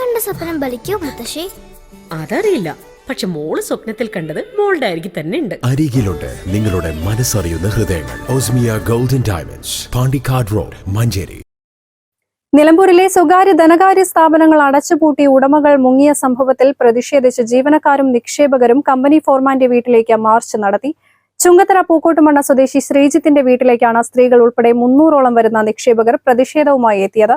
കണ്ട സ്വപ്നം ബലിക്കോ മുത്തശ്ശി? അതറിയില്ല. പക്ഷെ മോൾ സ്വപ്നത്തിൽ കണ്ടത് മോളുടെ അരികിൽ തന്നെ ഉണ്ട്. അരികിലുണ്ട് നിങ്ങളുടെ മനസ്സറിയുന്ന ഹൃദയങ്ങൾ. Osmia golden diamonds Pandikkad road Manjeri. നിലമ്പൂരിലെ സ്വകാര്യ ധനകാര്യ സ്ഥാപനങ്ങൾ അടച്ചുപൂട്ടി ഉടമകൾ മുങ്ങിയ സംഭവത്തിൽ പ്രതിഷേധിച്ച് ജീവനക്കാരും നിക്ഷേപകരും കമ്പനി ഫോർമാന്റെ വീട്ടിലേക്ക് മാർച്ച് നടത്തി. ചുങ്കത്തറ പൂക്കോട്ടുമണ്ണ സ്വദേശി ശ്രീജിത്തിന്റെ വീട്ടിലേക്കാണ് സ്ത്രീകൾ ഉൾപ്പെടെ മുന്നൂറോളം വരുന്ന നിക്ഷേപകർ പ്രതിഷേധവുമായി എത്തിയത്.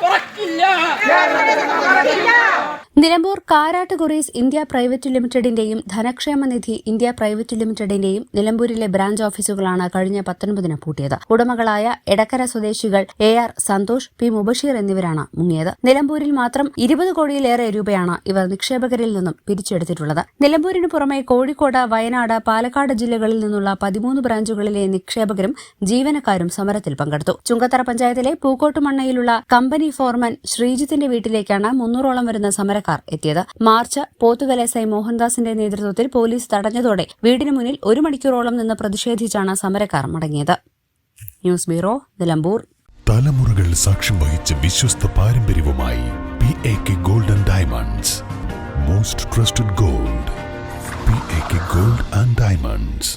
بركة الله. يا صديق بركة الله. നിലമ്പൂർ കാരാട്ട് കൊറീസ് ഇന്ത്യ പ്രൈവറ്റ് ലിമിറ്റഡിന്റെയും ധനക്ഷേമ നിധി ഇന്ത്യ പ്രൈവറ്റ് ലിമിറ്റഡിന്റെയും നിലമ്പൂരിലെ ബ്രാഞ്ച് ഓഫീസുകളാണ് കഴിഞ്ഞ പത്തൊൻപതിന് പൂട്ടിയത്. ഉടമകളായ എടക്കര സ്വദേശികൾ A R Santhosh P Mubasheer എന്നിവരാണ് മുങ്ങിയത്. നിലമ്പൂരിൽ മാത്രം ഇരുപത് കോടിയിലേറെ രൂപയാണ് ഇവർ നിക്ഷേപകരിൽ നിന്നും പിരിച്ചെടുത്തിട്ടുള്ളത്. നിലമ്പൂരിന് പുറമെ കോഴിക്കോട് വയനാട് പാലക്കാട് ജില്ലകളിൽ നിന്നുള്ള പതിമൂന്ന് ബ്രാഞ്ചുകളിലെ നിക്ഷേപകരും ജീവനക്കാരും സമരത്തിൽ പങ്കെടുത്തു. ചുങ്കത്തറ പഞ്ചായത്തിലെ പൂക്കോട്ടുമണ്ണയിലുള്ള കമ്പനി ഫോർമാൻ ശ്രീജിത്തിന്റെ വീട്ടിലേക്കാണ് മുന്നൂറോളം വരുന്ന സമരക്കാർ എത്തിയത്. മാർച്ച് പോത്തുകൽ എസ് ഐ മോഹൻദാസിന്റെ നേതൃത്വത്തിൽ പോലീസ് തടഞ്ഞതോടെ വീടിന് മുന്നിൽ ഒരു മണിക്കൂറോളം നിന്ന് പ്രതിഷേധിച്ചാണ് സമരക്കാർ മടങ്ങിയത്. News bureau Nilambur. തലമുറകൾ സാക്ഷ്യം വഹിച്ച വിശ്വസ്ത പാരമ്പര്യവുമായി P A K golden diamonds most trusted gold P A K gold and diamonds